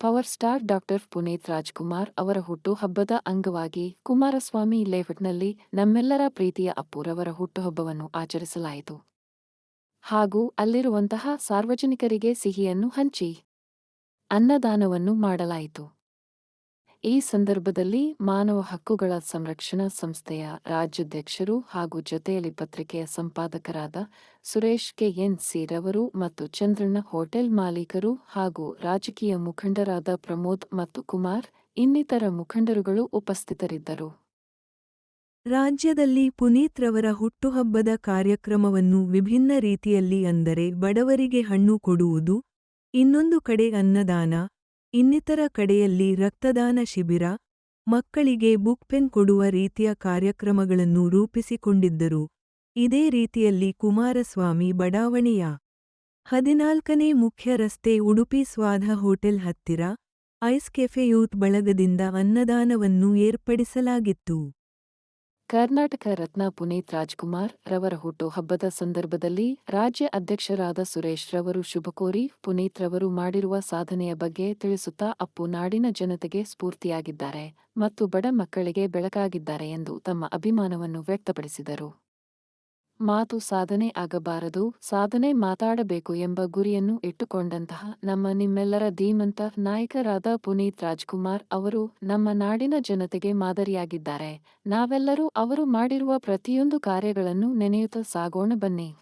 Power star doctor Puneeth Rajkumar ಅವರ ಹುಟ್ಟುಹಬ್ಬದ ಅಂಗವಾಗಿ ಕುಮಾರಸ್ವಾಮಿ ಲೇಔಟ್ನಲ್ಲಿ ನಮ್ಮೆಲ್ಲರ ಪ್ರೀತಿಯ ಅಪ್ಪುರವರ ಹುಟ್ಟುಹಬ್ಬವನ್ನು ಆಚರಿಸಲಾಯಿತು. ಹಾಗೂ ಅಲ್ಲಿರುವಂತಹ ಸಾರ್ವಜನಿಕರಿಗೆ ಸಿಹಿಯನ್ನು ಹಂಚಿ ಅನ್ನದಾನವನ್ನು ಮಾಡಲಾಯಿತು. ಈ ಸಂದರ್ಭದಲ್ಲಿ ಮಾನವ ಹಕ್ಕುಗಳ ಸಂರಕ್ಷಣಾ ಸಂಸ್ಥೆಯ ರಾಜ್ಯಾಧ್ಯಕ್ಷರು ಹಾಗೂ ಜೊತೆಯಲ್ಲಿ ಪತ್ರಿಕೆಯ ಸಂಪಾದಕರಾದ ಸುರೇಶ್ ಕೆ. ಎನ್. ರವರು ಮತ್ತು ಚಂದ್ರಣ್ಣ ಹೋಟೆಲ್ ಮಾಲೀಕರು ಹಾಗೂ ರಾಜಕೀಯ ಮುಖಂಡರಾದ ಪ್ರಮೋದ್ ಮತ್ತು ಕುಮಾರ್ ಇನ್ನಿತರ ಮುಖಂಡರುಗಳು ಉಪಸ್ಥಿತರಿದ್ದರು. ರಾಜ್ಯದಲ್ಲಿ ಪುನೀತ್ ರವರ ಹುಟ್ಟುಹಬ್ಬದ ಕಾರ್ಯಕ್ರಮವನ್ನು ವಿಭಿನ್ನ ರೀತಿಯಲ್ಲಿ ಅಂದರೆ ಬಡವರಿಗೆ ಹಣ್ಣು ಕೊಡುವುದು, ಇನ್ನೊಂದು ಕಡೆ ಅನ್ನದಾನ ಇನ್ನಿತರ ಕಡೆಯಲ್ಲಿ ರಕ್ತದಾನ ಶಿಬಿರ, ಮಕ್ಕಳಿಗೆ ಬುಕ್ ಪೆನ್ ಕೊಡುವ ರೀತಿಯ ಕಾರ್ಯಕ್ರಮಗಳನ್ನು ರೂಪಿಸಿಕೊಂಡಿದ್ದರು. ಇದೇ ರೀತಿಯಲ್ಲಿ ಕುಮಾರಸ್ವಾಮಿ ಬಡಾವಣೆಯ ಹದಿನಾಲ್ಕನೇ ಮುಖ್ಯ ರಸ್ತೆ ಉಡುಪಿ ಸ್ವಾಧ ಹೋಟೆಲ್ ಹತ್ತಿರ, ಐಸ್ ಕೆಫೆ ಯೂತ್ ಬಳಗದಿಂದ ಅನ್ನದಾನವನ್ನು ಏರ್ಪಡಿಸಲಾಗಿತ್ತು. ಕರ್ನಾಟಕ ರತ್ನ ಪುನೀತ್ ರಾಜ್ಕುಮಾರ್ ರವರ ಹುಟ್ಟುಹಬ್ಬದ ಸಂದರ್ಭದಲ್ಲಿ ರಾಜ್ಯ ಅಧ್ಯಕ್ಷರಾದ ಸುರೇಶ್ ರವರು ಶುಭಕೋರಿ ಪುನೀತ್ ರವರು ಮಾಡಿರುವ ಸಾಧನೆಯ ಬಗ್ಗೆ ತಿಳಿಸುತ್ತಾ ಅಪ್ಪು ನಾಡಿನ ಜನತೆಗೆ ಸ್ಫೂರ್ತಿಯಾಗಿದ್ದಾರೆ ಮತ್ತು ಬಡ ಮಕ್ಕಳಿಗೆ ಬೆಳಕಾಗಿದ್ದಾರೆ ಎಂದು ತಮ್ಮ ಅಭಿಮಾನವನ್ನು ವ್ಯಕ್ತಪಡಿಸಿದರು. ಮಾತು ಸಾಧನೆ ಆಗಬಾರದು, ಸಾಧನೆ ಮಾತಾಡಬೇಕು ಎಂಬ ಗುರಿಯನ್ನು ಇಟ್ಟುಕೊಂಡಂತಹ ನಮ್ಮ ನಿಮ್ಮೆಲ್ಲರ ಧೀಮಂತ ನಾಯಕರಾದ ಪುನೀತ್ ರಾಜ್ಕುಮಾರ್ ಅವರು ನಮ್ಮ ನಾಡಿನ ಜನತೆಗೆ ಮಾದರಿಯಾಗಿದ್ದಾರೆ. ನಾವೆಲ್ಲರೂ ಅವರು ಮಾಡಿರುವ ಪ್ರತಿಯೊಂದು ಕಾರ್ಯಗಳನ್ನು ನೆನೆಯುತ್ತಾ ಸಾಗೋಣ ಬನ್ನಿ.